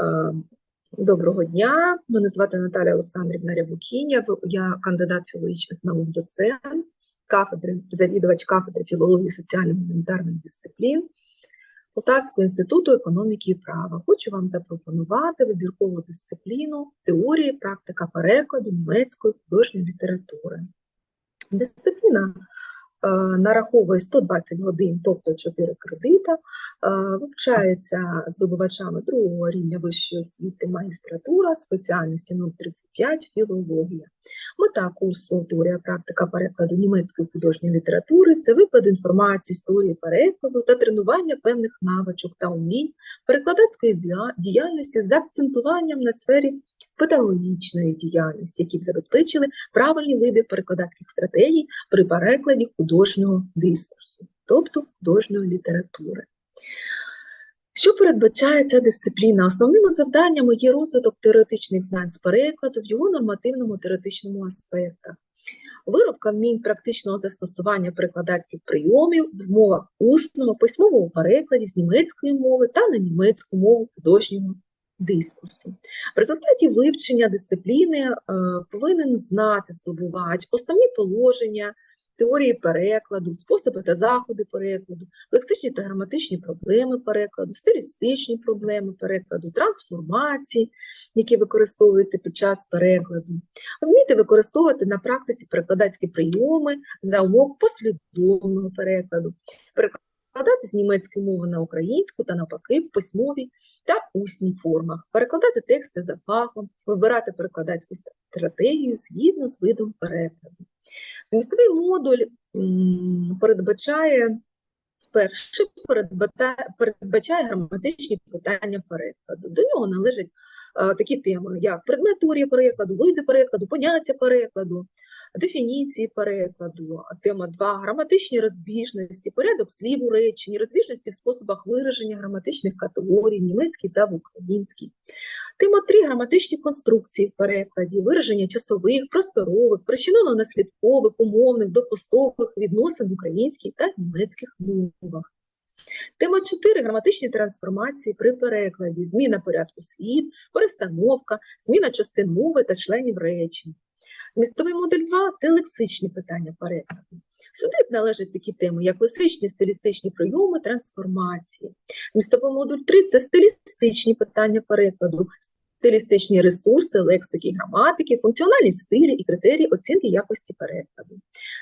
Е, Доброго дня, мене звати Наталя Олександрівна Рябукіня, я кандидат філологічних наук, доцент кафедри, завідувач кафедри філології соціально-гуманітарних дисциплін Полтавського інституту економіки і права. Хочу вам запропонувати вибіркову дисципліну теорії, практика перекладу німецької художньої літератури. Дисципліна нараховує 120 годин, тобто 4 кредита, е, вивчається здобувачами другого рівня вищої освіти магістратура, спеціальності 035 філологія. Мета курсу теорія практика перекладу німецької художньої літератури це виклад інформації, історії перекладу та тренування певних навичок та умінь перекладацької діяльності з акцентуванням на сфері педагогічної діяльності, які б забезпечили правильний вибір перекладацьких стратегій при перекладі художнього дискурсу, тобто художньої літератури. Що передбачає ця дисципліна? Основними завданнями є розвиток теоретичних знань з перекладу в його нормативному теоретичному аспектах, виробка вмінь практичного застосування перекладацьких прийомів в мовах усного, письмового перекладі з німецької мови та на німецьку мову художнього дискурсу. В результаті вивчення дисципліни е, повинен знати здобувач основні положення, теорії перекладу, способи та заходи перекладу, лексичні та граматичні проблеми перекладу, стилістичні проблеми перекладу, трансформації, які використовуються під час перекладу, вміти використовувати на практиці перекладацькі прийоми за умов послідовного перекладу перекладати з німецької мови на українську та навпаки в письмовій та усній формах, перекладати тексти за фахом, вибирати перекладацьку стратегію згідно з видом перекладу. Змістовий модуль передбачає перше передбачає граматичні питання перекладу. До нього належать такі теми, як предмет теорії перекладу, види перекладу, поняття перекладу, дефініції перекладу, тема 2 граматичні розбіжності, порядок слів у реченні, розбіжності в способах вираження граматичних категорій, німецькій та в українській. Тема 3 граматичні конструкції в перекладі, вираження часових, просторових, причинно-наслідкових, умовних, допустових відносин в українській та німецьких мовах. Тема 4 граматичні трансформації при перекладі, зміна порядку слів, перестановка, зміна частин мови та членів речень. Містовий модуль 2 це лексичні питання перекладу. Сюди належать такі теми, як лексичні стилістичні прийоми, трансформації. Містовий модуль 3 це стилістичні питання перекладу, стилістичні ресурси, лексики, граматики, функціональні стилі і критерії оцінки якості перекладу.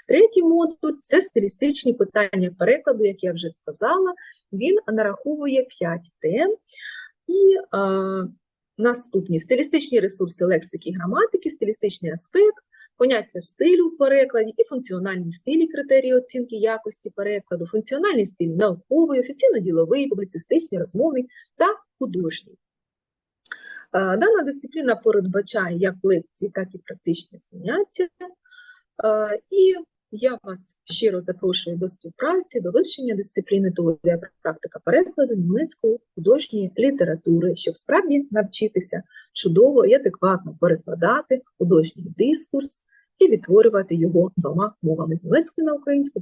Третій модуль це стилістичні питання перекладу, як я вже сказала, він нараховує 5 тем. І Наступні стилістичні ресурси лексики і граматики, стилістичний аспект, поняття стилю в перекладі і функціональні стилі критерії оцінки якості перекладу, функціональний стиль науковий, офіційно-діловий, публіцистичний, розмовний та художній. Дана дисципліна передбачає як лекції, так і практичні заняття. І я вас щиро запрошую до співпраці, до вивчення дисципліни теорія практика перекладу німецької художньої літератури, щоб справді навчитися чудово і адекватно перекладати художній дискурс і відтворювати його двома мовами з німецької на українську.